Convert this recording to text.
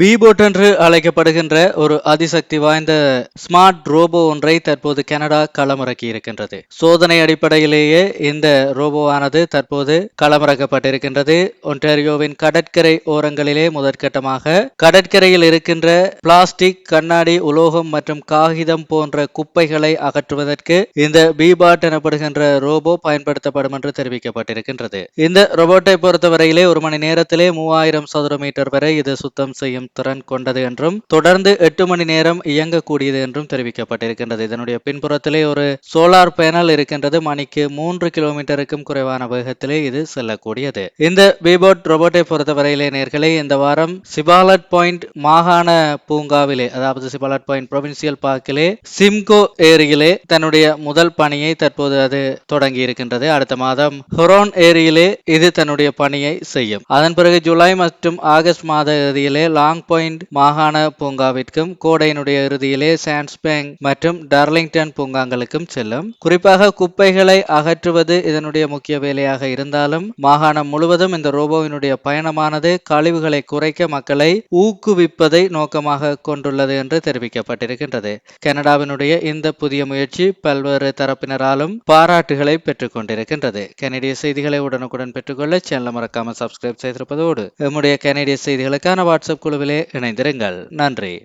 பீபோட் என்று அழைக்கப்படுகின்ற ஒரு அதிசக்தி வாய்ந்த ஸ்மார்ட் ரோபோ ஒன்றை தற்போது கனடா களமிறக்கி இருக்கின்றது. சோதனை அடிப்படையிலேயே இந்த ரோபோவானது தற்போது களமிறக்கப்பட்டிருக்கின்றது. ஒன்டாரியோவின் கடற்கரை ஓரங்களிலே முதற்கட்டமாக கடற்கரையில் இருக்கின்ற பிளாஸ்டிக் கண்ணாடி உலோகம் மற்றும் காகிதம் போன்ற குப்பைகளை அகற்றுவதற்கு இந்த பீபாட் எனப்படுகின்ற ரோபோ பயன்படுத்தப்படும் என்று தெரிவிக்கப்பட்டிருக்கின்றது. இந்த ரோபோட்டை பொறுத்தவரையிலே ஒரு மணி நேரத்திலே மூவாயிரம் சதுர மீட்டர் வரை இது சுத்தம் செய்யும் செய்யும் திறன் கொண்டது என்றும் தொடர்ந்து எட்டு மணி நேரம் இயங்கக்கூடியது என்றும் தெரிவிக்கப்பட்டிருக்கின்றது. இதனுடைய பின்புறத்திலே ஒரு சோலார் பேனல் இருக்கின்றது. மணிக்கு மூன்று கிலோமீட்டருக்கும் குறைவான வேகத்திலே இது செல்லக்கூடியது. இந்த பீபோட் ரோபோட்டை பொறுத்தவரையிலே நேர்களே இந்த வாரம் சிபாலட் பாயிண்ட் மாகாண பூங்காவிலே அதாவது சிபாலட் பாயிண்ட் ப்ரொவின்சியல் பார்க்கிலே சிம்கோ ஏரியிலே தன்னுடைய முதல் பணியை தற்போது அது தொடங்கி இருக்கின்றது அடுத்த மாதம் ஹொரோன் ஏரியிலே இது தன்னுடைய பணியை செய்யும். அதன் பிறகு ஜூலை மற்றும் ஆகஸ்ட் மாத இறுதியிலே லாங் பாயிண்ட் மாகாண பூங்காவிற்கும் கோடையினுடைய இறுதியிலே சான்ஸ்பேங் மற்றும் டார்லிங்டன் பூங்காங்களுக்கும் செல்லும். குறிப்பாக குப்பைகளை அகற்றுவது இதனுடைய முக்கிய வேலையாக இருந்தாலும் மாகாணம் முழுவதும் இந்த ரோபோவினுடைய பயணமானது கழிவுகளை குறைக்க மக்களை ஊக்குவிப்பதை நோக்கமாக கொண்டுள்ளது என்று தெரிவிக்கப்பட்டிருக்கின்றது. கனடாவினுடைய இந்த புதிய முயற்சி பல்வேறு தரப்பினராலும் பாராட்டுகளை பெற்றுக் கொண்டிருக்கின்றது கனடிய செய்திகளை உடனுக்குடன் பெற்றுக்கொள்ள சேனலை மறக்காமல் சப்ஸ்கிரைப் செய்திருப்பதோடு நம்முடைய கனடிய செய்திகளுக்கான வாட்ஸ்அப் குழுவிலே இணைந்திருங்கள். நன்றி.